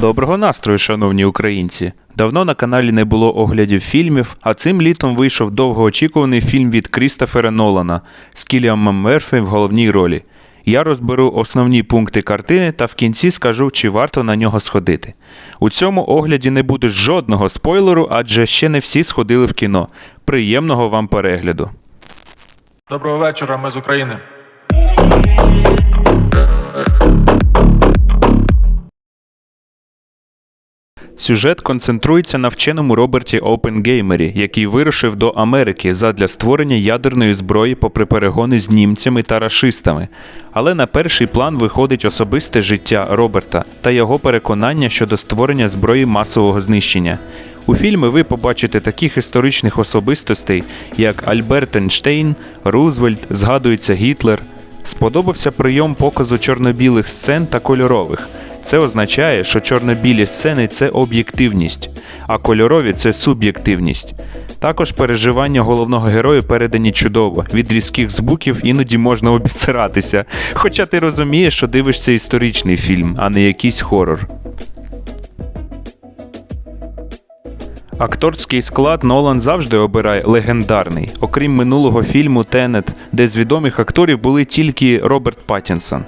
Доброго настрою, шановні українці! Давно на каналі не було оглядів фільмів, а цим літом вийшов довгоочікуваний фільм від Крістофера Нолана з Кіліамом Мерфі в головній ролі. Я розберу основні пункти картини та в кінці скажу, чи варто на нього сходити. У цьому огляді не буде жодного спойлеру, адже ще не всі сходили в кіно. Приємного вам перегляду! Доброго вечора, ми з України. Сюжет концентрується на вченому Роберті Опенгеймері, який вирушив до Америки задля створення ядерної зброї попри перегони з німцями та рашистами. Але на перший план виходить особисте життя Роберта та його переконання щодо створення зброї масового знищення. У фільмі ви побачите таких історичних особистостей, як Альберт Ейнштейн, Рузвельт, згадується Гітлер. Сподобався прийом показу чорно-білих сцен та кольорових. Це означає, що чорно-білі сцени це об'єктивність, а кольорові це суб'єктивність. Також переживання головного героя передані чудово. Від різких звуків іноді можна обіцяратися. Хоча ти розумієш, що дивишся історичний фільм, а не якийсь хорор. Акторський склад Нолан завжди обирає легендарний, окрім минулого фільму Тенет, де з відомих акторів були тільки Роберт Паттінсон.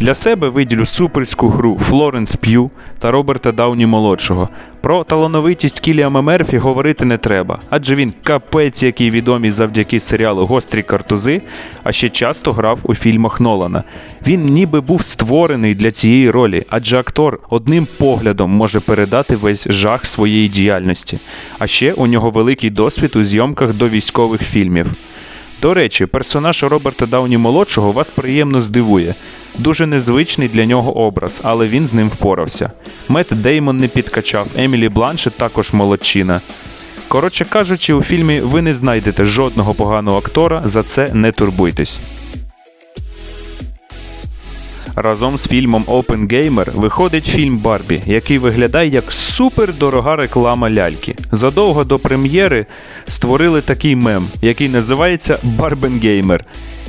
Для себе виділю суперську гру Флоренс П'ю та Роберта Дауні молодшого. Про талановитість Кіліама Мерфі говорити не треба, адже він капець, який відомий завдяки серіалу Гострі картузи, а ще часто грав у фільмах Нолана. Він ніби був створений для цієї ролі, адже актор одним поглядом може передати весь жах своєї діяльності. А ще у нього великий досвід у зйомках до військових фільмів. До речі, персонаж Роберта Дауні молодшого вас приємно здивує. Дуже незвичний для нього образ, але він з ним впорався. Мет Деймон не підкачав, Емілі Бланшет також молодчина. Коротше кажучи, у фільмі ви не знайдете жодного поганого актора, за це не турбуйтесь. Разом з фільмом Опенгеймер виходить фільм Барбі, який виглядає як супердорога реклама ляльки. Задовго до прем'єри створили такий мем, який називається Барбенгеймер.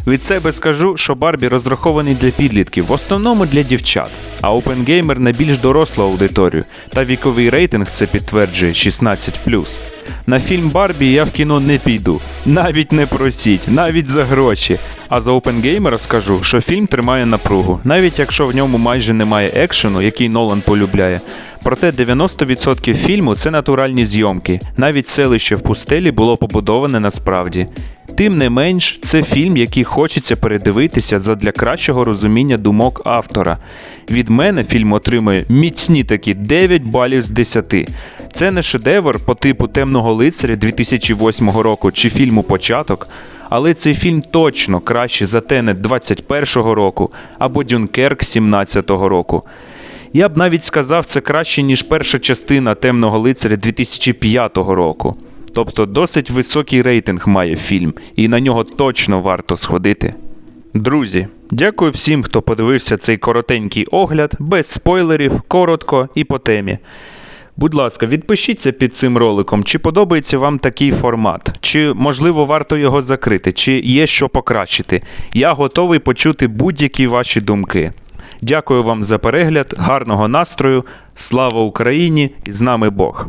Від себе скажу, що Барбі розрахований для підлітків, в основному для дівчат, а Опенгеймер на більш дорослу аудиторію, та віковий рейтинг це підтверджує 16+. На фільм Барбі я в кіно не піду. Навіть не просіть, навіть за гроші. А за Опенгеймера скажу, що фільм тримає напругу, навіть якщо в ньому майже немає екшену, який Нолан полюбляє. Проте 90% фільму це натуральні зйомки. Навіть селище в пустелі було побудоване насправді. Тим не менш, це фільм, який хочеться передивитися задля кращого розуміння думок автора. Від мене фільм отримує міцні такі 9 балів з 10. Це не шедевр по типу Темного лицаря 2008 року чи фільму Початок, але цей фільм точно краще за Тенет 21-го року або Дюнкерк 17-го року. Я б навіть сказав, це краще, ніж перша частина Темного лицаря 2005 року. Тобто досить високий рейтинг має фільм, і на нього точно варто сходити. Друзі, дякую всім, хто подивився цей коротенький огляд, без спойлерів, коротко і по темі. Будь ласка, відпишіться під цим роликом, чи подобається вам такий формат, чи можливо варто його закрити, чи є що покращити. Я готовий почути будь-які ваші думки. Дякую вам за перегляд, гарного настрою, слава Україні і з нами Бог!